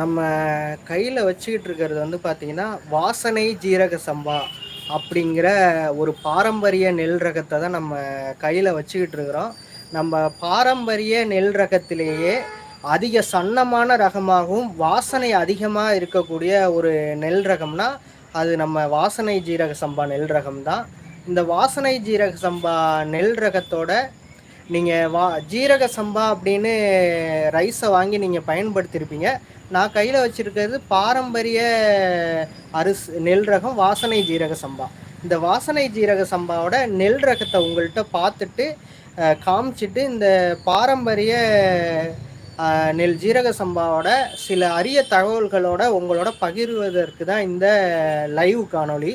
நம்ம கையில் வச்சுக்கிட்டு இருக்கிறது வந்து பார்த்திங்கன்னா வாசனை ஜீரக சம்பா அப்படிங்கிற ஒரு பாரம்பரிய நெல் ரகத்தை தான் நம்ம கையில் வச்சுக்கிட்டு இருக்கிறோம். நம்ம பாரம்பரிய நெல் ரகத்திலேயே அதிக சன்னமான ரகமாகவும் வாசனை அதிகமாக இருக்கக்கூடிய ஒரு நெல் ரகம்னா அது நம்ம வாசனை ஜீரக சம்பா நெல் ரகம் தான். இந்த வாசனை ஜீரக சம்பா நெல் ரகத்தோட நீங்கள் வா ஜீரக சம்பா அப்படின்னு ரைஸை வாங்கி நீங்கள் பயன்படுத்தியிருப்பீங்க நான் கையில் வச்சுருக்கிறது பாரம்பரிய அரிசி நெல் ரகம் வாசனை ஜீரக சம்பா. இந்த வாசனை ஜீரக சம்பாவோட நெல் ரகத்தை உங்கள்கிட்ட பார்த்துட்டு காமிச்சிட்டு இந்த பாரம்பரிய நெல் ஜீரக சம்பாவோட சில அரிய தகவல்களோட உங்களோட பகிர்வதற்கு தான் இந்த லைவ் காணொளி.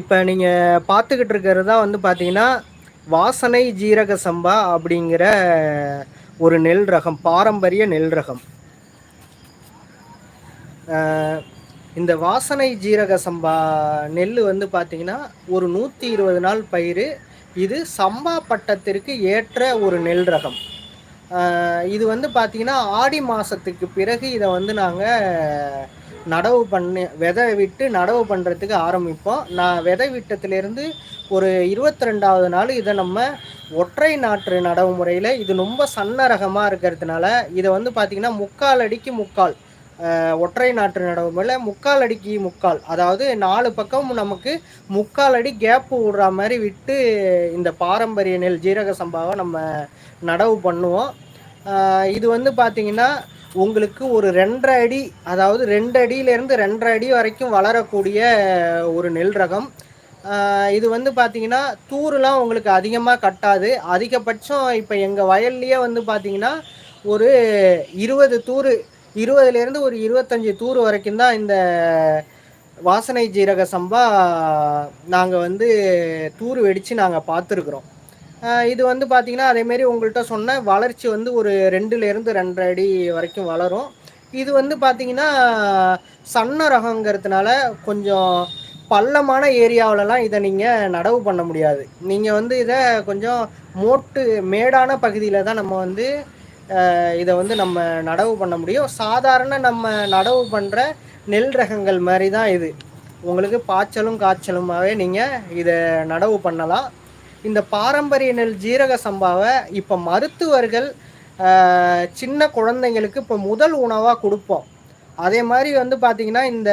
இப்போ நீங்கள் பார்த்துக்கிட்டு இருக்கிறது தான் வந்து பார்த்தீங்கன்னா வாசனை ஜீரக சம்பா அப்படிங்கிற ஒரு நெல் ரகம் பாரம்பரிய நெல் ரகம். இந்த வாசனை ஜீரக சம்பா நெல் வந்து பார்த்திங்கன்னா ஒரு நூற்றி இருபது நாள் பயிர் இது சம்பா பட்டத்திற்கு ஏற்ற ஒரு நெல் ரகம். இது வந்து பார்த்திங்கன்னா ஆடி மாதத்துக்கு பிறகு இதை வந்து நாங்கள் நடவு பண்ணி விதை விட்டு நடவு பண்ணுறதுக்கு ஆரம்பிப்போம். நான் விதை விட்டத்துலேருந்து ஒரு இருபத்தி ரெண்டாவது நாள் இதை நம்ம ஒற்றை நாற்று நடவு முறையில் இது ரொம்ப சன்ன ரகமாக இருக்கிறதுனால இதை வந்து பார்த்திங்கன்னா முக்கால் அடிக்கு முக்கால் ஒற்றை நாற்று நடவு முறையில் முக்கால் அடிக்கு முக்கால். அதாவது நாலு பக்கம் நமக்கு முக்கால் அடி கேப்பு விடுற மாதிரி விட்டு இந்த பாரம்பரிய நெல் ஜீரக சம்பாவை நம்ம நடவு பண்ணுவோம். இது வந்து பார்த்திங்கன்னா உங்களுக்கு ஒரு ரெண்டரை அடி அதாவது ரெண்டு அடியிலேருந்து ரெண்டரை அடி வரைக்கும் வளரக்கூடிய ஒரு நெல் ரகம். இது வந்து பார்த்தீங்கன்னா தூருலாம் உங்களுக்கு அதிகமாக கட்டாது. அதிகபட்சம் இப்போ எங்கள் வயல்லையே வந்து பார்த்தீங்கன்னா ஒரு இருபது தூர் இருபதுலேருந்து ஒரு இருபத்தஞ்சி தூர் வரைக்கும் தான் இந்த வாசனை ஜீரக சம்பா நாங்கள் வந்து தூர் வெடித்து நாங்கள் பார்த்துருக்குறோம். இது வந்து பார்த்திங்கன்னா அதேமாரி உங்கள்கிட்ட சொன்ன வளர்ச்சி வந்து ஒரு ரெண்டுலேருந்து ரெண்டரை அடி வரைக்கும் வளரும். இது வந்து பார்த்திங்கன்னா சன்ன ரகங்கிறதுனால கொஞ்சம் பள்ளமான ஏரியாவிலலாம் இதை நீங்கள் நடவு பண்ண முடியாது. நீங்கள் வந்து இதை கொஞ்சம் மோட்டு மேடான பகுதியில் தான் நம்ம வந்து இதை வந்து நம்ம நடவு பண்ண முடியும். சாதாரண நம்ம நடவு பண்ணுற நெல் ரகங்கள் மாதிரி தான் இது. உங்களுக்கு பாய்ச்சலும் காய்ச்சலுமாகவே நீங்கள் இதை நடவு பண்ணலாம். இந்த பாரம்பரிய நெல் ஜீரக சம்பாவை இப்போ மருத்துவர்கள் சின்ன குழந்தைங்களுக்கு இப்போ முதல் உணவாக கொடுப்போம். அதே மாதிரி வந்து பார்த்திங்கன்னா இந்த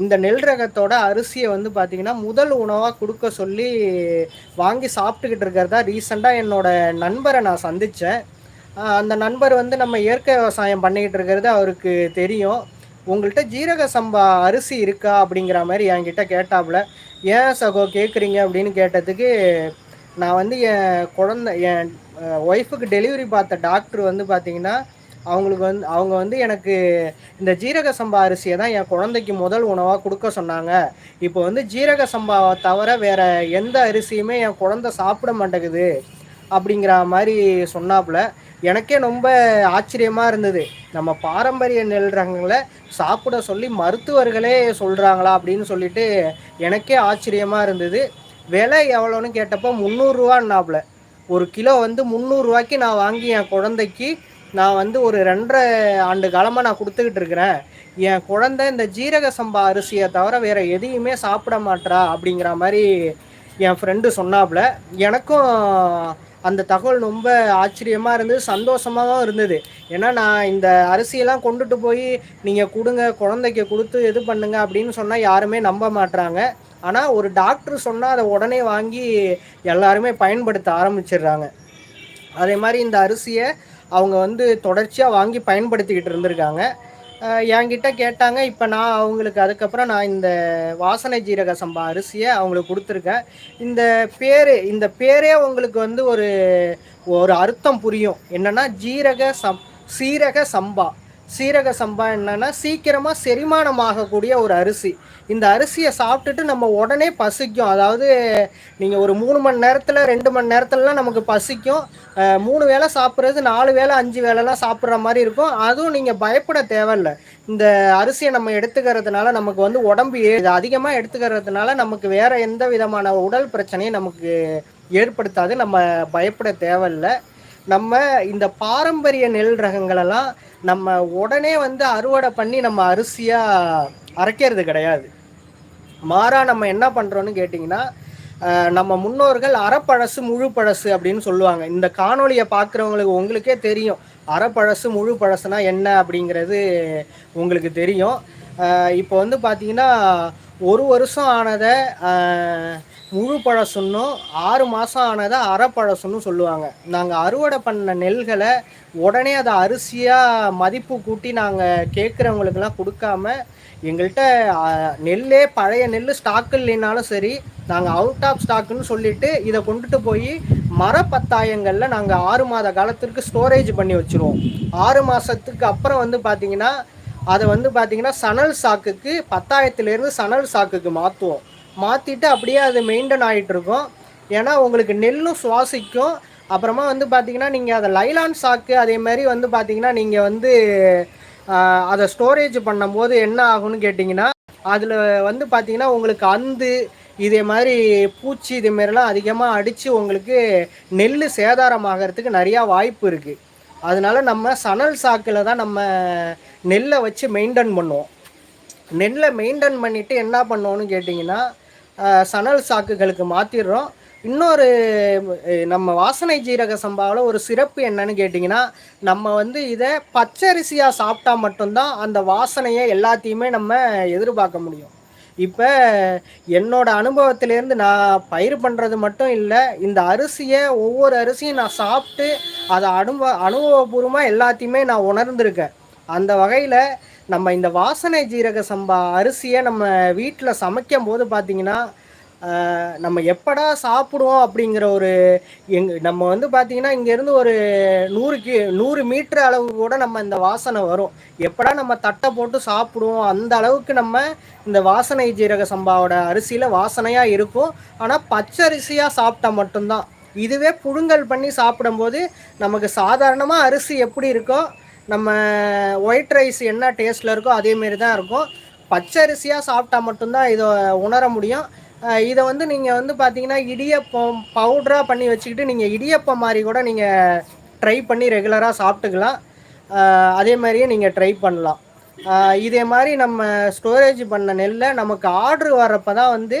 இந்த நெல் ரகத்தோட அரிசியை வந்து பார்த்திங்கன்னா முதல் உணவாக கொடுக்க சொல்லி வாங்கி சாப்பிட்டுக்கிட்டு இருக்கிறதா ரீசெண்டாக என்னோடய நண்பரை நான் சந்தித்தேன் அந்த நண்பர் வந்து நம்ம இயற்கை விவசாயம் பண்ணிக்கிட்டு இருக்கிறது அவருக்கு தெரியும். உங்கள்கிட்ட ஜீரக சம்பா அரிசி இருக்கா அப்படிங்கிற மாதிரி என்கிட்ட கேட்டாப்புல. ஏன் சகோ கேட்குறீங்க அப்படின்னு கேட்டதுக்கு நான் வந்து என் குழந்த என் ஒய்ஃபுக்கு டெலிவரி பார்த்த டாக்டர் வந்து பார்த்தீங்கன்னா அவங்களுக்கு வந்து அவங்க வந்து எனக்கு இந்த ஜீரக சம்பா அரிசியை தான் என் குழந்தைக்கு முதல் உணவாக கொடுக்க சொன்னாங்க. இப்போ வந்து ஜீரக சம்பாவை தவிர வேறு எந்த அரிசியுமே என் குழந்த சாப்பிட மாட்டேங்குது அப்படிங்கிற மாதிரி சொன்னாப்புல. எனக்கே ரொம்ப ஆச்சரியமாக இருந்தது. நம்ம பாரம்பரிய நெல் ரகங்களை சாப்பிட சொல்லி மருத்துவர்களே சொல்கிறாங்களா அப்படின்னு சொல்லிட்டு எனக்கே ஆச்சரியமாக இருந்தது. விலை எவ்வளோன்னு கேட்டப்போ முந்நூறுரூவான்னாப்புல ஒரு கிலோ வந்து முந்நூறுரூவாய்க்கு நான் வாங்கி என் குழந்தைக்கு நான் வந்து ஒரு ரெண்டரை ஆண்டு காலமாக நான் கொடுத்துக்கிட்டு இருக்கிறேன். என் குழந்தை இந்த ஜீரக சம்பா அரிசியை தவிர வேறு எதையுமே சாப்பிட மாட்டா அப்படிங்கிற மாதிரி என் ஃப்ரெண்டு சொன்னாப்புல. எனக்கும் அந்த தகவல் ரொம்ப ஆச்சரியமாக இருந்தது சந்தோஷமாகவும் இருந்தது. ஏன்னா நான் இந்த அரிசியெல்லாம் கொண்டுட்டு போய் நீங்கள் கொடுங்க குழந்தைக்கு கொடுத்து இது பண்ணுங்க அப்படின்னு சொன்னால் யாருமே நம்ப மாட்டுறாங்க ஆனால் ஒரு டாக்டர் சொன்னால் அதை உடனே வாங்கி எல்லாருமே பயன்படுத்த ஆரம்பிச்சிடுறாங்க. அதே மாதிரி இந்த அரிசியை அவங்க வந்து தொடர்ச்சியாக வாங்கி பயன்படுத்திக்கிட்டு இருந்திருக்காங்க. என்கிட்ட கேட்டாங்க. இப்போ நான் அவங்களுக்கு அதுக்கப்புறம் நான் இந்த வாசனை ஜீரக சம்பா அரிசியை அவங்களுக்கு கொடுத்துருக்கேன். இந்த பேர் இந்த பேரே உங்களுக்கு வந்து ஒரு ஒரு அர்த்தம் புரியும். என்னென்னா ஜீரக சம் சீரக சம்பா. சீரக சம்பா என்னன்னா சீக்கிரமாக செரிமானம் ஆகக்கூடிய ஒரு அரிசி. இந்த அரிசியை சாப்பிட்டுட்டு நம்ம உடனே பசிக்கும். அதாவது நீங்கள் ஒரு மூணு மணி நேரத்தில் ரெண்டு மணி நேரத்துலலாம் நமக்கு பசிக்கும். மூணு வேளை சாப்பிட்றது நாலு வேளை அஞ்சு வேலைலாம் சாப்பிட்ற மாதிரி இருக்கும். அதுவும் நீங்கள் பயப்பட தேவையில்லை. இந்த அரிசியை நம்ம எடுத்துக்கிறதுனால நமக்கு வந்து உடம்பு அதிகமாக எடுத்துக்கிறதுனால நமக்கு வேறு எந்த விதமான உடல் பிரச்சனையும் நமக்கு ஏற்படுத்தாது. நம்ம பயப்பட தேவையில்லை. நம்ம இந்த பாரம்பரிய நெல் ரகங்களெல்லாம் நம்ம உடனே வந்து அறுவடை பண்ணி நம்ம அரிசியாக அரைக்கிறது கிடையாது. மாறா நம்ம என்ன பண்ணுறோன்னு கேட்டிங்கன்னா நம்ம முன்னோர்கள் அறப்பழசு முழு பழசு அப்படின்னு சொல்லுவாங்க. இந்த காணொலியை பார்க்குறவங்களுக்கு உங்களுக்கே தெரியும். அறப்பழசு முழு பழசுனா என்ன அப்படிங்கிறது உங்களுக்கு தெரியும். இப்போ வந்து பார்த்தீங்கன்னா ஒரு வருஷம் ஆனதை முழு பழசுன்னும் ஆறு மாதம் ஆனதை அறப்பழசுன்னு சொல்லுவாங்க. நாங்கள் அறுவடை பண்ண நெல்களை உடனே அதை அரிசியாக மதிப்பு கூட்டி நாங்கள் கேட்குறவங்களுக்கெல்லாம் கொடுக்காம எங்கள்கிட்ட நெல்லே பழைய நெல் ஸ்டாக்கு இல்லைனாலும் சரி நாங்கள் அவுட் ஆஃப் ஸ்டாக்குன்னு சொல்லிட்டு இதை கொண்டுட்டு போய் மரப்பத்தாயங்களில் நாங்கள் ஆறு மாத காலத்திற்கு ஸ்டோரேஜ் பண்ணி வச்சுருவோம். ஆறு மாதத்துக்கு அப்புறம் வந்து பார்த்திங்கன்னா அதை வந்து பார்த்திங்கன்னா சணல் சாக்குக்கு பத்தாயிரத்துலேருந்து சணல் சாக்குக்கு மாற்றுவோம் மாற்றிட்டு அப்படியே அது மெயின்டைன் ஆகிட்டு இருக்கும் ஏன்னா உங்களுக்கு நெல்லும் சுவாசிக்கும். அப்புறமா வந்து பார்த்திங்கன்னா நீங்கள் அதை லைலான் சாக்கு அதே மாதிரி வந்து பார்த்திங்கன்னா நீங்கள் வந்து அதை ஸ்டோரேஜ் பண்ணும்போது என்ன ஆகும்னு கேட்டிங்கன்னா அதில் வந்து பார்த்திங்கன்னா உங்களுக்கு அந்து இதே மாதிரி பூச்சி இதேமாரிலாம் அதிகமாக அடித்து உங்களுக்கு நெல் சேதாரமாகறதுக்கு நிறையா வாய்ப்பு இருக்குது அதனால நம்ம சணல் சாக்கில் தான் நம்ம நெல்லை வச்சு மெயின்டைன் பண்ணுவோம். நெல்லை மெயின்டைன் பண்ணிவிட்டு என்ன பண்ணோன்னு கேட்டிங்கன்னா சணல் சாக்குகளுக்கு மாற்றிடுறோம் இன்னொரு நம்ம வாசனை ஜீரக சம்பாவில் ஒரு சிறப்பு என்னன்னு கேட்டிங்கன்னா நம்ம வந்து இதை பச்சரிசியாக சாப்பிட்டா மட்டும்தான் அந்த வாசனையை எல்லாத்தையுமே நம்ம எதிர்பார்க்க முடியும். இப்போ என்னோட அனுபவத்திலேருந்து நான் பயிர் பண்ணுறது மட்டும் இல்லை இந்த அரிசியை ஒவ்வொரு அரிசியும் நான் சாப்பிட்டு அதை அனுபவ அனுபவபூர்வமாக எல்லாத்தையுமே நான் உணர்ந்திருக்கேன். அந்த வகையில் நம்ம இந்த வாசனை ஜீரக சம்பா அரிசியை நம்ம வீட்டில் சமைக்கும் போது பார்த்திங்கன்னா நம்ம எப்படா சாப்பிடுவோம் அப்படிங்கிற ஒரு எங் நம்ம வந்து பார்த்திங்கன்னா இங்கேருந்து ஒரு நூறு கி நூறு மீட்டர் அளவு கூட நம்ம இந்த வாசனை வரும். எப்படா நம்ம தட்டை போட்டு சாப்பிடுவோம் அந்த அளவுக்கு நம்ம இந்த வாசனை ஜீரக சம்பாவோட அரிசியில் வாசனையாக இருக்கும். ஆனால் பச்சரிசியாக சாப்பிட்டா மட்டும்தான். இதுவே புழுங்கல் பண்ணி சாப்பிடும்போது நமக்கு சாதாரணமாக அரிசி எப்படி இருக்கோ நம்ம ஒயிட் ரைஸ் என்ன டேஸ்ட்டில் இருக்கோ அதேமாரி தான் இருக்கும். பச்சரிசியாக சாப்பிட்டா மட்டும்தான் இதை உணர முடியும். இதை வந்து நீங்கள் வந்து பார்த்தீங்கன்னா இடியப்பம் பவுட்ராக பண்ணி வச்சுக்கிட்டு நீங்கள் இடியப்பம் மாதிரி கூட நீங்கள் ட்ரை பண்ணி ரெகுலராக சாப்பிட்டுக்கலாம். அதே மாதிரியே நீங்கள் ட்ரை பண்ணலாம். இதே மாதிரி நம்ம ஸ்டோரேஜ் பண்ண நெல்லை நமக்கு ஆர்டர் வர்றப்ப தான் வந்து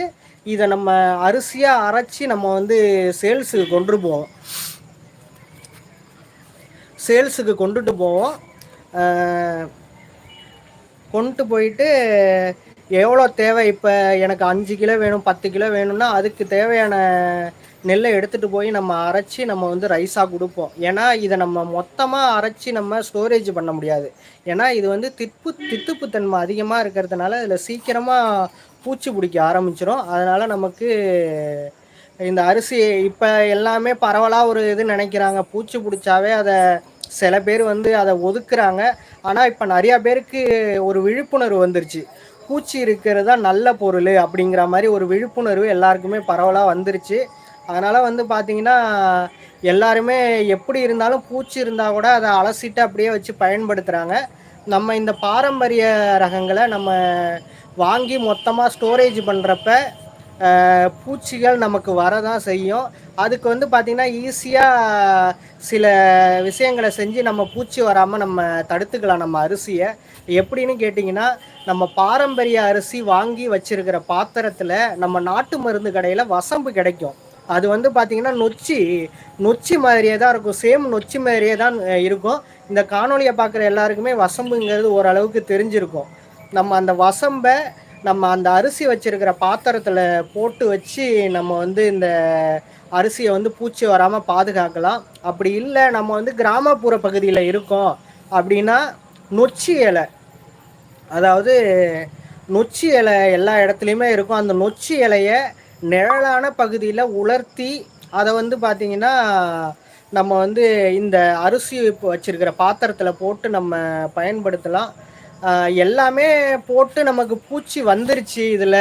இதை நம்ம அரிசியாக அரைச்சி நம்ம வந்து சேல்ஸுக்கு கொண்டு போவோம். சேல்ஸுக்கு கொண்டுட்டு போவோம். கொண்டு போயிட்டு எவ்வளோ தேவை? இப்போ எனக்கு அஞ்சு கிலோ வேணும் பத்து கிலோ வேணும்னா அதுக்கு தேவையான நெல்லை எடுத்துகிட்டு போய் நம்ம அரைச்சி நம்ம வந்து ரைஸாக கொடுப்போம். ஏன்னா இதை நம்ம மொத்தமாக அரைச்சி நம்ம ஸ்டோரேஜ் பண்ண முடியாது. ஏன்னா இது வந்து திப்பு தித்துப்புத்தன்மை அதிகமாக இருக்கிறதுனால இதில் சீக்கிரமாக பூச்சி பிடிக்க ஆரம்பிச்சிடும் அதனால் நமக்கு இந்த அரிசி இப்போ எல்லாமே பரவலாக ஒரு இது நினைக்கிறாங்க. பூச்சி பிடிச்சாவே அதை சில பேர் வந்து அதை ஒதுக்குறாங்க. ஆனால் இப்போ நிறையா பேருக்கு ஒரு விழிப்புணர்வு வந்துருச்சு. பூச்சி இருக்கிறது தான் நல்ல பொருள் அப்படிங்கிற மாதிரி ஒரு விழிப்புணர்வு எல்லாருக்குமே பரவலாக வந்துருச்சு. அதனால் வந்து பார்த்திங்கன்னா எல்லாருமே எப்படி இருந்தாலும் பூச்சி இருந்தால் கூட அதை அலசிட்டு அப்படியே வச்சு பயன்படுத்துகிறாங்க நம்ம இந்த பாரம்பரிய ரகங்களை நம்ம வாங்கி மொத்தமாக ஸ்டோரேஜ் பண்ணுறப்ப பூச்சிகள் நமக்கு வரதான் செய்யும். அதுக்கு வந்து பார்த்திங்கன்னா ஈஸியாக சில விஷயங்களை செஞ்சு நம்ம பூச்சி வராமல் நம்ம தடுத்துக்கலாம் நம்ம அரிசியை. எப்படின்னு கேட்டிங்கன்னா நம்ம பாரம்பரிய அரிசி வாங்கி வச்சிருக்கிற பாத்திரத்தில் நம்ம நாட்டு மருந்து கடையில் வசம்பு கிடைக்கும். அது வந்து பார்த்திங்கன்னா நொச்சி நொச்சி மாதிரியே தான் இருக்கும். சேம் நொச்சி மாதிரியே தான் இருக்கும். இந்த காணொலியை பார்க்குற எல்லாருக்குமே வசம்புங்கிறது ஓரளவுக்கு தெரிஞ்சிருக்கும். நம்ம அந்த வசம்பை நம்ம அந்த அரிசி வச்சிருக்கிற பாத்திரத்தில் போட்டு வச்சு நம்ம வந்து இந்த அரிசியை வந்து பூச்சி வராமல் பாதுகாக்கலாம். அப்படி இல்லை நம்ம வந்து கிராமப்புற பகுதியில் இருக்கோம் அப்படின்னா நொச்சி இலை. அதாவது நொச்சி இலை எல்லா இடத்துலையுமே இருக்கும். அந்த நொச்சி இலையை நிழலான பகுதியில் உலர்த்தி அதை வந்து பார்த்திங்கன்னா நம்ம வந்து இந்த அரிசி வச்சுருக்கிற பாத்திரத்தில் போட்டு நம்ம பயன்படுத்தலாம். எல்லாமே போட்டு நமக்கு பூச்சி வந்துருச்சு இதில்.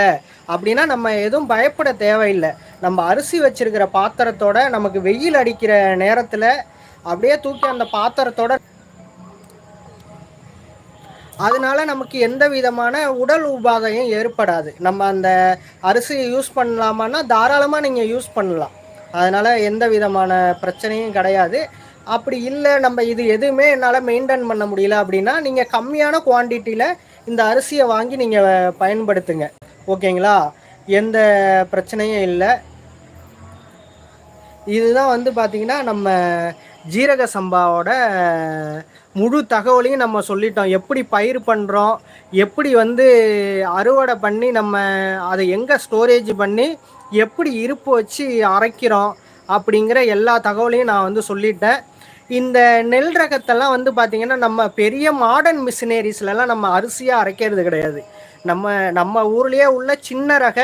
அப்படின்னா நம்ம எதுவும் பயப்பட தேவையில்லை. நம்ம அரிசி வச்சிருக்கிற பாத்திரத்தோட நமக்கு வெயில் அடிக்கிற நேரத்தில் அப்படியே தூக்கி அந்த பாத்திரத்தோட அதனால நமக்கு எந்த விதமான உடல் உபாதையும் ஏற்படாது. நம்ம அந்த அரிசியை யூஸ் பண்ணலாமான்னா தாராளமாக நீங்கள் யூஸ் பண்ணலாம். அதனால் எந்த விதமான பிரச்சனையும் கிடையாது. அப்படி இல்லை நம்ம இது எதுவுமே என்னால் மெயின்டைன் பண்ண முடியல அப்படின்னா நீங்கள் கம்மியான குவான்டிட்டியில் இந்த அரிசியை வாங்கி நீங்கள் பயன்படுத்துங்க. ஓகேங்களா? எந்த பிரச்சனையும் இல்லை. இதுதான் வந்து பார்த்திங்கன்னா நம்ம ஜீரக சம்பாவோட முழு தகவலையும் நம்ம சொல்லிட்டோம். எப்படி பயிர் பண்ணுறோம் எப்படி வந்து அறுவடை பண்ணி நம்ம அதை எங்கே ஸ்டோரேஜ் பண்ணி எப்படி இருப்பு வச்சு அரைக்கிறோம் அப்படிங்கிற எல்லா தகவலையும் நான் வந்து சொல்லிட்டேன். இந்த நெல் ரகத்தெல்லாம் வந்து பார்த்திங்கன்னா நம்ம பெரிய மாடர்ன் மிஷினரிஸ்லலாம் நம்ம அரிசியாக அரைக்கிறது கிடையாது. நம்ம நம்ம ஊர்லேயே உள்ள சின்ன ரக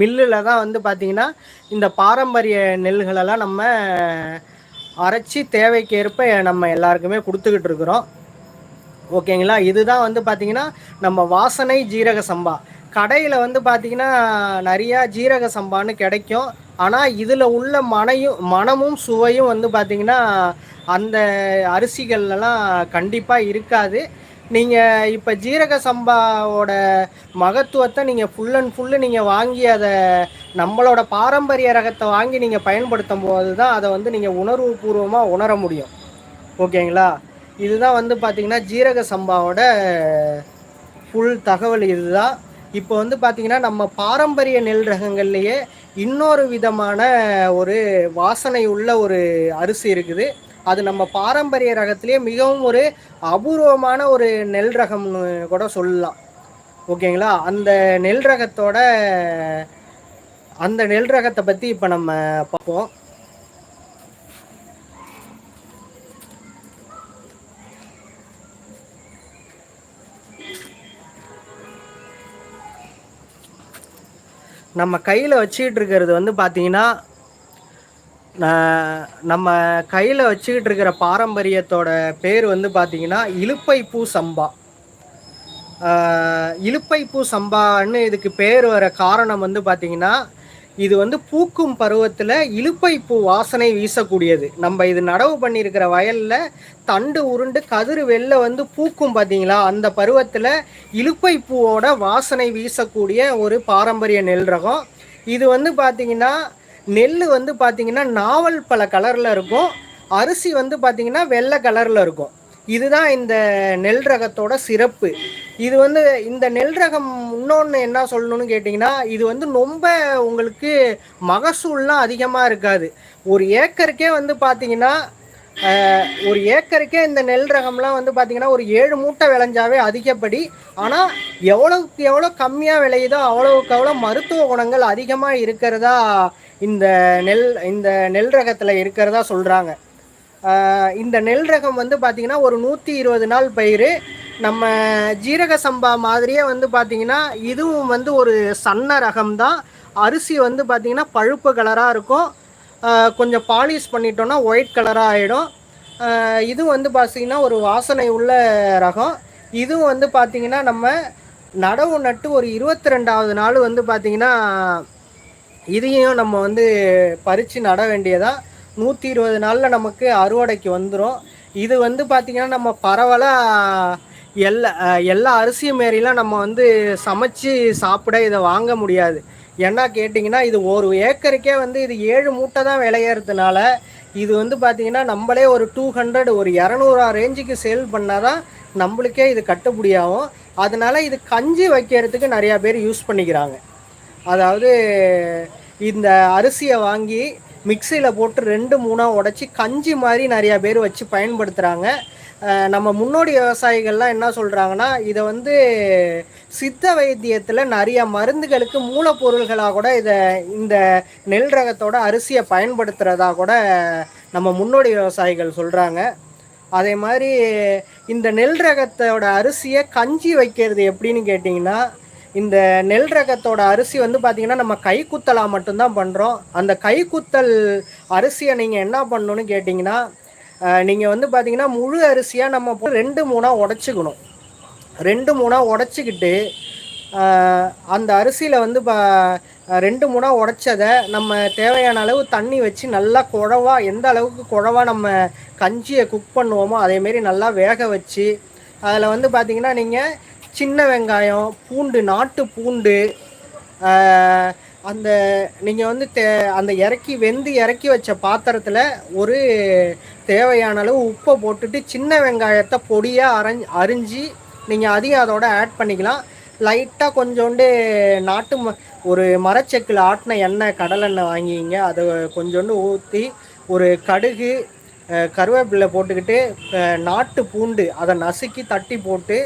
மில்லில் தான் வந்து பார்த்திங்கன்னா இந்த பாரம்பரிய நெல்களெல்லாம் நம்ம அரைச்சி தேவைக்கேற்ப நம்ம எல்லாருக்குமே கொடுத்துக்கிட்டு இருக்கிறோம். ஓகேங்களா? இதுதான் வந்து பார்த்திங்கன்னா நம்ம வாசனை ஜீரக சம்பா. கடையில் வந்து பார்த்திங்கன்னா நிறையா ஜீரக சம்பான்னு கிடைக்கும். ஆனால் இதில் உள்ள மனையும் மனமும் சுவையும் வந்து பார்த்திங்கன்னா அந்த அரிசிகள்லாம் கண்டிப்பாக இருக்காது. நீங்கள் இப்போ ஜீரக சம்பாவோட மகத்துவத்தை நீங்கள் ஃபுல் அண்ட் ஃபுல்லு நீங்கள் வாங்கி அதை நம்மளோட பாரம்பரிய ரகத்தை வாங்கி நீங்கள் பயன்படுத்தும் போது தான் அதை வந்து நீங்கள் உணர்வு பூர்வமாக உணர முடியும். ஓகேங்களா? இதுதான் வந்து பார்த்திங்கன்னா ஜீரக சம்பாவோட ஃபுல் தகவல். இதுதான். இப்போ வந்து பார்த்திங்கன்னா நம்ம பாரம்பரிய நெல் ரகங்கள்லேயே இன்னொரு விதமான ஒரு வாசனை உள்ள ஒரு அரிசி இருக்குது. அது நம்ம பாரம்பரிய ரகத்திலே மிகவும் ஒரு அபூர்வமான ஒரு நெல் ரகம்னு கூட சொல்லலாம். ஓகேங்களா? அந்த நெல் ரகத்தோட அந்த நெல் ரகத்தை பற்றி இப்போ நம்ம பார்ப்போம். நம்ம கையில் வச்சுக்கிட்டு இருக்கிறது வந்து பார்த்தீங்கன்னா நம்ம கையில் வச்சுக்கிட்டு இருக்கிற பாரம்பரியத்தோட பேர் வந்து பார்த்திங்கன்னா இலுப்பை பூ சம்பா. இலுப்பை பூ சம்பான்னு இதுக்கு பேர் வர காரணம் வந்து பார்த்திங்கன்னா இது வந்து பூக்கும் பருவத்தில் இலுப்பை பூ வாசனை வீசக்கூடியது. நம்ம இது நடவு பண்ணியிருக்கிற வயலில் தண்டு உருண்டு கதிர் வெளில வந்து பூக்கும் பார்த்தீங்களா அந்த பருவத்தில் இழுப்பை பூவோட வாசனை வீசக்கூடிய ஒரு பாரம்பரிய நெல் ரகம். இது வந்து பார்த்திங்கன்னா நெல் வந்து பார்த்திங்கன்னா நாவல் பல கலரில் இருக்கும். அரிசி வந்து பார்த்திங்கன்னா வெள்ளை கலரில் இருக்கும். இதுதான் இந்த நெல் ரகத்தோட சிறப்பு. இது வந்து இந்த நெல் ரகம் இன்னொன்று என்ன சொல்லணும்னு கேட்டிங்கன்னா இது வந்து ரொம்ப உங்களுக்கு மகசூல்லாம் அதிகமாக இருக்காது. ஒரு ஏக்கருக்கே வந்து பார்த்தீங்கன்னா ஒரு ஏக்கருக்கே இந்த நெல் ரகம்லாம் வந்து பார்த்திங்கன்னா ஒரு ஏழு மூட்டை விளைஞ்சாவே அதிகப்படி. ஆனால் எவ்வளோக்கு எவ்வளோ கம்மியாக விளையுதோ அவ்வளோவுக்கு அவ்வளோ மருத்துவ குணங்கள் அதிகமாக இருக்கிறதா இந்த நெல் இந்த நெல் ரகத்தில் இருக்கிறதா சொல்கிறாங்க இந்த நெல் ரகம் வந்து பார்த்திங்கன்னா ஒரு நூற்றி இருபது நாள் பயிர். நம்ம ஜீரக சம்பா மாதிரியே வந்து பார்த்திங்கன்னா இதுவும் வந்து ஒரு சன்ன ரகம் தான் அரிசி வந்து பார்த்திங்கன்னா பழுப்பு கலராக இருக்கும். கொஞ்சம் பாலிஷ் பண்ணிட்டோன்னா ஒயிட் கலராக ஆகிடும் இது வந்து பார்த்திங்கன்னா ஒரு வாசனை உள்ள ரகம். இதுவும் வந்து பார்த்திங்கன்னா நம்ம நடவு நட்டு ஒரு இருபத்தி ரெண்டாவது நாள் வந்து பார்த்திங்கன்னா இதையும் நம்ம வந்து பறித்து நட வேண்டியதாக நூற்றி இருபது நாளில் நமக்கு அறுவடைக்கு வந்துடும் இது வந்து பார்த்திங்கன்னா நம்ம பரவலாக எல்லா எல்லா அரிசியும் மாரிலாம் நம்ம வந்து சமைச்சு சாப்பிட இதை வாங்க முடியாது. என்ன கேட்டிங்கன்னா இது ஒரு ஏக்கருக்கே வந்து இது ஏழு மூட்டை தான் விளையிறதுனால இது வந்து பார்த்திங்கன்னா நம்மளே ஒரு டூ ஹண்ட்ரட் ஒரு இரநூறுவா ரேஞ்சுக்கு சேல் பண்ணால் தான் நம்மளுக்கே இது கட்டுப்படியாகும். அதனால் இது கஞ்சி வைக்கிறதுக்கு நிறையா பேர் யூஸ் பண்ணிக்கிறாங்க. அதாவது இந்த அரிசியை வாங்கி மிக்சியில் போட்டு ரெண்டு மூணாக உடச்சி கஞ்சி மாதிரி நிறையா பேர் வச்சு பயன்படுத்துகிறாங்க நம்ம முன்னோடி விவசாயிகள்லாம் என்ன சொல்கிறாங்கன்னா இதை வந்து சித்த வைத்தியத்தில் நிறைய மருந்துகளுக்கு மூலப்பொருள்களாக கூட இதை இந்த நெல் ரகத்தோட அரிசியை பயன்படுத்துகிறதா கூட நம்ம முன்னோடி விவசாயிகள் சொல்கிறாங்க அதே மாதிரி இந்த நெல் ரகத்தோட அரிசியை கஞ்சி வைக்கிறது எப்படின்னு கேட்டிங்கன்னா இந்த நெல் ரகத்தோட அரிசி வந்து பார்த்திங்கன்னா நம்ம கை குத்தலாக மட்டும்தான் பண்ணுறோம் அந்த கை குத்தல் அரிசியை நீங்கள் என்ன பண்ணணும்னு கேட்டிங்கன்னா நீங்கள் வந்து பார்த்தீங்கன்னா முழு அரிசியாக நம்ம ரெண்டு மூணாக உடச்சிக்கணும். ரெண்டு மூணாக உடச்சிக்கிட்டு அந்த அரிசியில் வந்து ப ரெண்டு மூணாக உடச்சதை நம்ம தேவையான அளவு தண்ணி வச்சு நல்லா குழவா எந்த அளவுக்கு குழவா நம்ம கஞ்சியை குக் பண்ணுவோமோ அதேமாரி நல்லா வேக வச்சு அதில் வந்து பார்த்திங்கன்னா நீங்கள் சின்ன வெங்காயம் பூண்டு நாட்டு பூண்டு அந்த நீங்கள் வந்து தே அந்த இறக்கி வெந்து இறக்கி வச்ச பாத்திரத்தில் ஒரு தேவையான அளவு உப்பை போட்டுட்டு சின்ன வெங்காயத்தை பொடியாக அரைஞ்சி அரிஞ்சு நீங்கள் அதையும் அதோட ஆட் பண்ணிக்கலாம். லைட்டாக கொஞ்சோண்டு நாட்டு ம ஒரு மரச்செக்கில் ஆட்டின எண்ணெய் கடலெண்ணெய் வாங்கிங்க அதை கொஞ்சோண்டு ஊற்றி ஒரு கடுகு கருவேப்பிலை போட்டுக்கிட்டு நாட்டு பூண்டு அதை நசுக்கி தட்டி போட்டு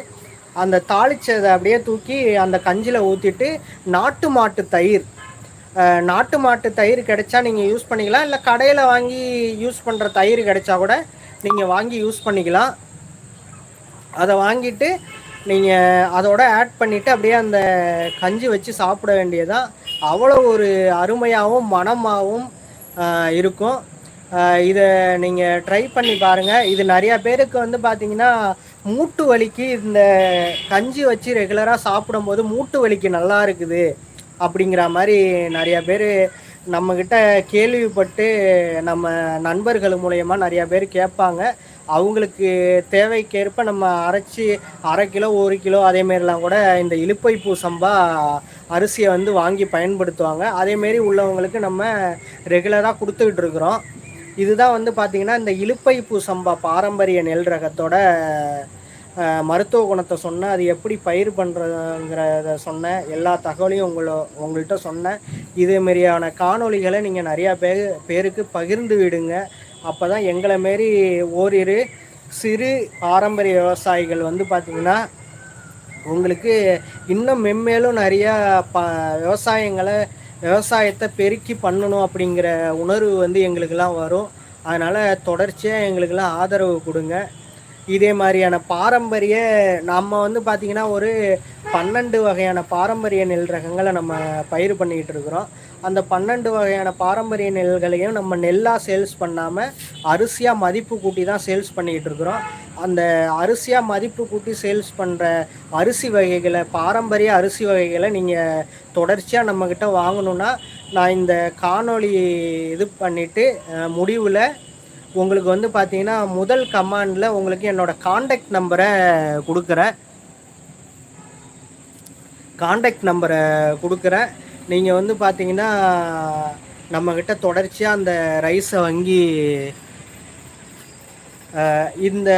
அந்த தாளிச்சதை அப்படியே தூக்கி அந்த கஞ்சியில் ஊற்றிட்டு நாட்டு மாட்டு தயிர். நாட்டு மாட்டு தயிர் கிடைச்சா நீங்கள் யூஸ் பண்ணிக்கலாம். இல்லை கடையில் வாங்கி யூஸ் பண்ணுற தயிர் கிடைச்சா கூட நீங்கள் வாங்கி யூஸ் பண்ணிக்கலாம். அதை வாங்கிட்டு நீங்கள் அதோட ஆட் பண்ணிவிட்டு அப்படியே அந்த கஞ்சி வச்சு சாப்பிட வேண்டியதான் அவ்வளோ ஒரு அருமையாகவும் மனமாகவும் இருக்கும். இதை நீங்கள் ட்ரை பண்ணி பாருங்கள் இது நிறையா பேருக்கு வந்து பார்த்தீங்கன்னா மூட்டு வலிக்கு இந்த கஞ்சி வச்சு ரெகுலராக சாப்பிடும்போது மூட்டு வலிக்கு நல்லா இருக்குது அப்படிங்கிற மாதிரி நிறையா பேர் நம்மக்கிட்ட கேள்விப்பட்டு நம்ம நண்பர்கள் மூலயமா நிறையா பேர் கேட்பாங்க. அவங்களுக்கு தேவைக்கேற்ப நம்ம அரைச்சி அரை கிலோ ஒரு கிலோ அதேமாரிலாம் கூட இந்த இழுப்பை பூ சம்பா அரிசியை வந்து வாங்கி பயன்படுத்துவாங்க. அதேமாரி உள்ளவங்களுக்கு நம்ம ரெகுலராக கொடுத்துக்கிட்டு இருக்கிறோம். இதுதான் வந்து பார்த்திங்கன்னா இந்த இழுப்பை பூ சம்பா பாரம்பரிய நெல் ரகத்தோட மருத்துவ குணத்தை சொன்னேன் அது எப்படி பயிர் பண்ணுறதுங்கிறத சொன்னேன் எல்லா தகவலையும் உங்களை உங்கள்கிட்ட சொன்னேன் இதேமாரியான காணொலிகளை நீங்கள் நிறையா பேர் பேருக்கு பகிர்ந்து விடுங்க. அப்போ தான் எங்களை மாரி ஓரிரு சிறு பாரம்பரிய விவசாயிகள் வந்து பார்த்திங்கன்னா உங்களுக்கு இன்னும் மென்மேலும் நிறையா ப விவசாயங்களை விவசாயத்தை பெருக்கி பண்ணணும் அப்படிங்கிற உணர்வு வந்து எங்களுக்கெல்லாம் வரும். அதனால் தொடர்ச்சியாக எங்களுக்கெல்லாம் ஆதரவு கொடுங்க. இதே மாதிரியான பாரம்பரிய நம்ம வந்து பார்த்திங்கன்னா ஒரு பன்னெண்டு வகையான பாரம்பரிய நெல் ரகங்களை நம்ம பயிர் பண்ணிக்கிட்டு இருக்கிறோம். அந்த பன்னெண்டு வகையான பாரம்பரிய நெல்களையும் நம்ம நெல்லாக சேல்ஸ் பண்ணாமல் அரிசியாக மதிப்பு கூட்டி தான் சேல்ஸ் பண்ணிக்கிட்டு இருக்கிறோம். அந்த அரிசியாக மதிப்பு கூட்டி சேல்ஸ் பண்ணுற அரிசி வகைகளை பாரம்பரிய அரிசி வகைகளை நீங்கள் தொடர்ச்சியாக நம்மக்கிட்ட வாங்கணுன்னா நான் இந்த காணொளி இது பண்ணிவிட்டு முடிவில் உங்களுக்கு வந்து பார்த்தீங்கன்னா முதல் கமாண்டில் உங்களுக்கு என்னோடய காண்டாக்ட் நம்பரை கொடுக்குறேன். காண்டாக்ட் நம்பரை கொடுக்குறேன். நீங்கள் வந்து பார்த்தீங்கன்னா நம்மக்கிட்ட தொடர்ச்சியாக அந்த ரைஸை வாங்கி இந்த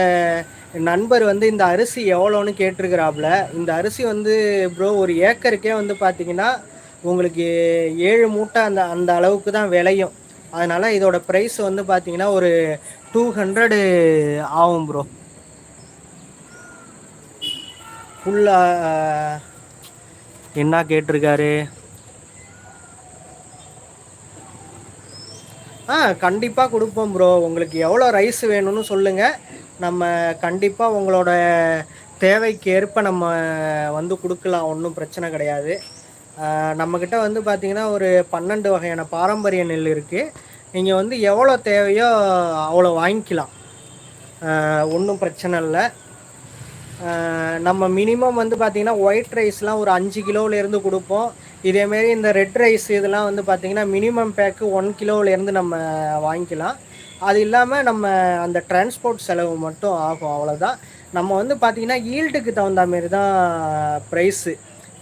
நண்பர் வந்து இந்த அரிசி எவ்வளோன்னு கேட்டிருக்கிறாப்புல இந்த அரிசி வந்து ப்ரோ ஒரு ஏக்கருக்கே வந்து பார்த்தீங்கன்னா உங்களுக்கு ஏழு மூட்டை அந்த அந்த அளவுக்கு தான் விளையும். அதனால் இதோட ப்ரைஸ் வந்து பார்த்தீங்கன்னா ஒரு டூ ஹண்ட்ரடு ஆகும் ப்ரோ ஃபுல்லாக என்ன கேட்டிருக்காரு? ஆ கண்டிப்பாக கொடுப்போம் ப்ரோ உங்களுக்கு எவ்வளோ ரைஸ் வேணும்னு சொல்லுங்கள் நம்ம கண்டிப்பாக உங்களோட தேவைக்கு ஏற்ப நம்ம வந்து கொடுக்கலாம். ஒன்றும் பிரச்சனை கிடையாது. நம்மக்கிட்ட வந்து பார்த்திங்கன்னா ஒரு பன்னெண்டு வகையான பாரம்பரிய நெல் இருக்குது நீங்கள் வந்து எவ்வளோ தேவையோ அவ்வளோ வாங்கிக்கலாம். ஒன்றும் பிரச்சனை இல்லை. நம்ம மினிமம் வந்து பார்த்திங்கன்னா ஒயிட் ரைஸ்லாம் ஒரு அஞ்சு கிலோவிலேருந்து கொடுப்போம். இதேமாரி இந்த ரெட் ரைஸ் இதெல்லாம் வந்து பார்த்திங்கன்னா மினிமம் பேக்கு ஒன் கிலோவிலேருந்து நம்ம வாங்கிக்கலாம். அது இல்லாமல் நம்ம அந்த டிரான்ஸ்போர்ட் செலவு மட்டும் ஆகும் அவ்வளோதான் நம்ம வந்து பார்த்திங்கன்னா ஈல்டுக்கு தகுந்த மாரி தான் ப்ரைஸு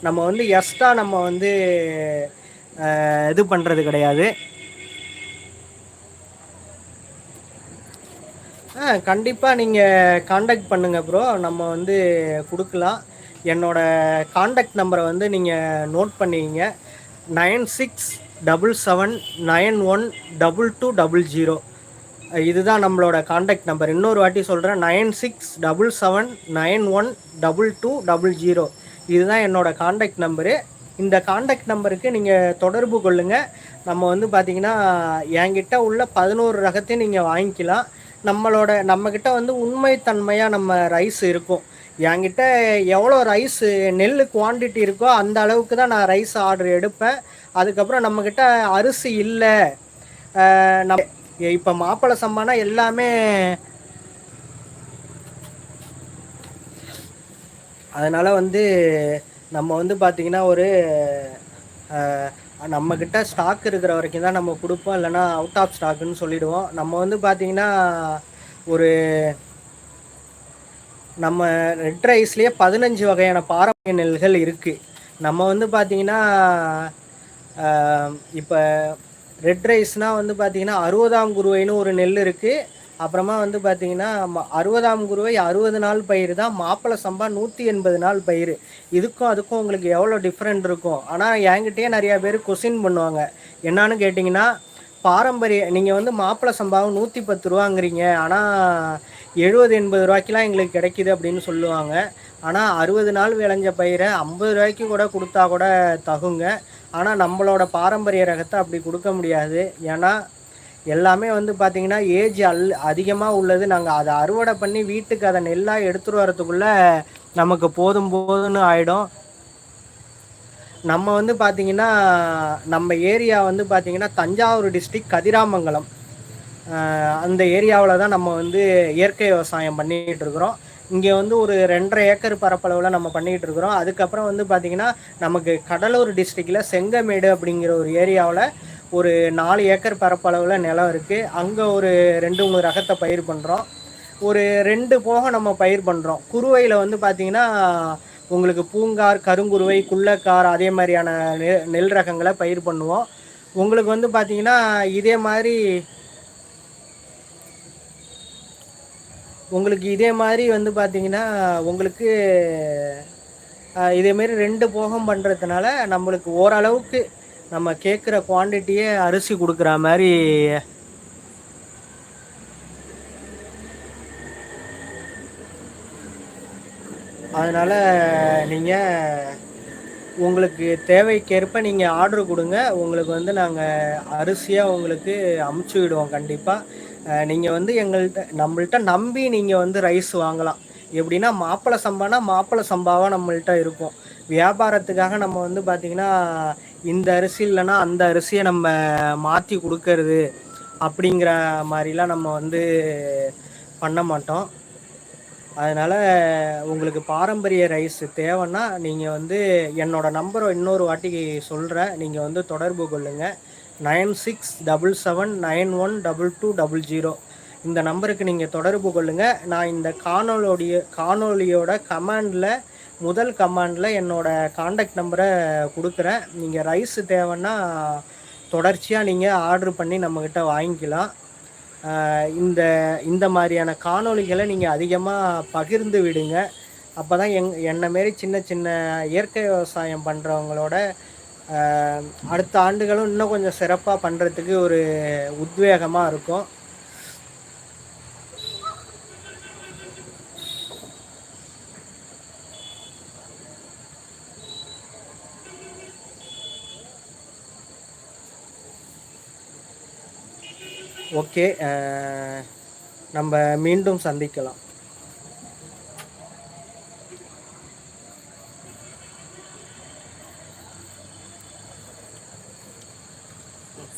நம்ம வந்து எக்ஸ்ட்ரா நம்ம வந்து இது பண்ணுறது கிடையாது. ஆ கண்டிப்பாக நீங்கள் காண்டாக்ட் பண்ணுங்கள் ப்ரோ நம்ம வந்து கொடுக்கலாம். என்னோடய காண்டாக்ட் நம்பரை வந்து நீங்கள் நோட் பண்ணிக்கிங்க. Nine six double seven nine one double two double zero. இதுதான் நம்மளோட காண்டாக்ட் நம்பர் இன்னொரு வாட்டி சொல்கிறேன் nine six double seven nine one double two double zero. இதுதான் என்னோடய காண்டாக்ட் நம்பரு இந்த காண்டாக்ட் நம்பருக்கு நீங்கள் தொடர்பு கொள்ளுங்கள் நம்ம வந்து பார்த்திங்கன்னா என்கிட்ட உள்ள பதினோரு ரகத்தையும் நீங்கள் வாங்கிக்கலாம். நம்மளோட நம்மக்கிட்ட வந்து உண்மைத்தன்மையாக நம்ம ரைஸ் இருக்கும். என்கிட்ட எவ்வளோ ரைஸ் நெல் குவான்டிட்டி இருக்கோ அந்த அளவுக்கு தான் நான் ரைஸ் ஆர்டர் எடுப்பேன். அதுக்கப்புறம் நம்மக்கிட்ட அரிசி இல்லை. நம் இப்போ மாப்பிள்ளை சம்பானா எல்லாமே அதனால் வந்து நம்ம வந்து பார்த்திங்கன்னா ஒரு நம்மக்கிட்ட ஸ்டாக் இருக்கிற வரைக்கும் தான் நம்ம கொடுப்போம். இல்லைனா அவுட் ஆஃப் ஸ்டாக்குன்னு சொல்லிவிடுவோம் நம்ம வந்து பார்த்திங்கன்னா ஒரு நம்ம ரெட் ரைஸ்லேயே பதினஞ்சு வகையான பாரம்பரிய நெல்கள் இருக்குது நம்ம வந்து பார்த்திங்கன்னா இப்போ ரெட் ரைஸ்னால் வந்து பார்த்திங்கன்னா அறுபதாம் குருவைன்னு ஒரு நெல் இருக்குது அப்புறமா வந்து பார்த்தீங்கன்னா அறுபதாம் குருவை அறுபது நாள் பயிர் தான் மாப்பிள்ளை சம்பா நூற்றி எண்பது நாள் பயிர் இதுக்கும் அதுக்கும் உங்களுக்கு எவ்வளோ டிஃப்ரெண்ட் இருக்கும்? ஆனால் என்கிட்டயே நிறையா பேர் கொஸ்டின் பண்ணுவாங்க. என்னான்னு கேட்டிங்கன்னா பாரம்பரிய நீங்கள் வந்து மாப்பிள்ளை சம்பாவும் நூற்றி பத்து ரூபாங்கிறீங்க. ஆனால் எழுபது எண்பது ரூபாய்க்கெலாம் எங்களுக்கு கிடைக்கிது அப்படின்னு சொல்லுவாங்க. ஆனால் அறுபது நாள் விளைஞ்ச பயிரை ஐம்பது ரூபாய்க்கு கூட கொடுத்தா கூட தகுங்க. ஆனால் நம்மளோட பாரம்பரிய ரகத்தை அப்படி கொடுக்க முடியாது. ஏன்னா எல்லாமே வந்து பார்த்திங்கன்னா ஏஜ் அல் அதிகமாக உள்ளது. நாங்கள் அதை அறுவடை பண்ணி வீட்டுக்கு அதை நெல்லாக எடுத்துகிட்டு வரத்துக்குள்ளே நமக்கு போதும் போதும்னு ஆகிடும் நம்ம வந்து பார்த்திங்கன்னா நம்ம ஏரியா வந்து பார்த்திங்கன்னா தஞ்சாவூர் டிஸ்ட்ரிக் கதிராமங்கலம். அந்த ஏரியாவில் தான் நம்ம வந்து இயற்கை விவசாயம் பண்ணிகிட்டு இருக்கிறோம். இங்கே வந்து ஒரு ரெண்டரை ஏக்கர் பரப்பளவில் நம்ம பண்ணிக்கிட்டு இருக்கிறோம். அதுக்கப்புறம் வந்து பார்த்திங்கன்னா நமக்கு கடலூர் டிஸ்ட்ரிக்டில் செங்கமேடு அப்படிங்கிற ஒரு ஏரியாவில் ஒரு நாலு ஏக்கர் பரப்பளவில் நிலம் இருக்குது அங்கே ஒரு ரெண்டு மூணு ரகத்தை பயிர் பண்ணுறோம் ஒரு ரெண்டு போக நம்ம பயிர் பண்ணுறோம் குருவையில் வந்து பார்த்திங்கன்னா உங்களுக்கு பூங்கார் கருங்குருவை குள்ளக்கார் அதே மாதிரியான நெல் ரகங்களை பயிர் பண்ணுவோம். உங்களுக்கு வந்து பார்த்திங்கன்னா இதே மாதிரி உங்களுக்கு இதே மாதிரி வந்து பார்த்திங்கன்னா உங்களுக்கு இதேமாரி ரெண்டு போகம் பண்ணுறதுனால நம்மளுக்கு ஓரளவுக்கு நம்ம கேட்குற குவான்டிட்டியே அரிசி கொடுக்குற மாதிரி. அதனால் நீங்கள் உங்களுக்கு தேவைக்கேற்ப நீங்கள் ஆர்டர் கொடுங்க. உங்களுக்கு வந்து நாங்கள் அரிசியாக உங்களுக்கு அமுச்சு விடுவோம் கண்டிப்பாக நீங்கள் வந்து எங்கள்கிட்ட நம்மள்ட்ட நம்பி நீங்கள் வந்து ரைஸ் வாங்கலாம். எப்படின்னா மாப்பிள்ளை சம்பானா மாப்பிள்ளை சம்பாவாக நம்மள்ட்ட இருக்கும். வியாபாரத்துக்காக நம்ம வந்து பார்த்திங்கன்னா இந்த அரிசி இல்லைன்னா அந்த அரிசியை நம்ம மாற்றி கொடுக்கறது அப்படிங்கிற மாதிரிலாம் நம்ம வந்து பண்ண மாட்டோம். அதனால் உங்களுக்கு பாரம்பரிய ரைஸ் தேவைன்னா நீங்கள் வந்து என்னோடய நம்பரை இன்னொரு வாட்டிக்கு சொல்கிறேன் நீங்கள் வந்து தொடர்பு கொள்ளுங்கள் nine six double seven nine one double two double zero. இந்த நம்பருக்கு நீங்கள் தொடர்பு கொள்ளுங்கள் நான் இந்த காணொலியோடைய காணொலியோட கமாண்டில் முதல் கமாண்டில் என்னோடய காண்டாக்ட் நம்பரை கொடுக்குறேன். நீங்கள் ரைஸ் தேவைன்னா தொடர்ச்சியாக நீங்கள் ஆர்டர் பண்ணி நம்மக்கிட்ட வாங்கிக்கலாம். இந்த இந்த மாதிரியான காணொலிகளை நீங்கள் அதிகமாக பகிர்ந்து விடுங்க. அப்போ தான் எங் என்னை மாரி சின்ன சின்ன இயற்கை விவசாயம் பண்ணுறவங்களோட அடுத்த ஆண்டுகளும் இன்னும் கொஞ்சம் சிறப்பாக பண்ணுறதுக்கு ஒரு உத்வேகமாக இருக்கும். ஓகே நம்ம மீண்டும் சந்திக்கலாம்.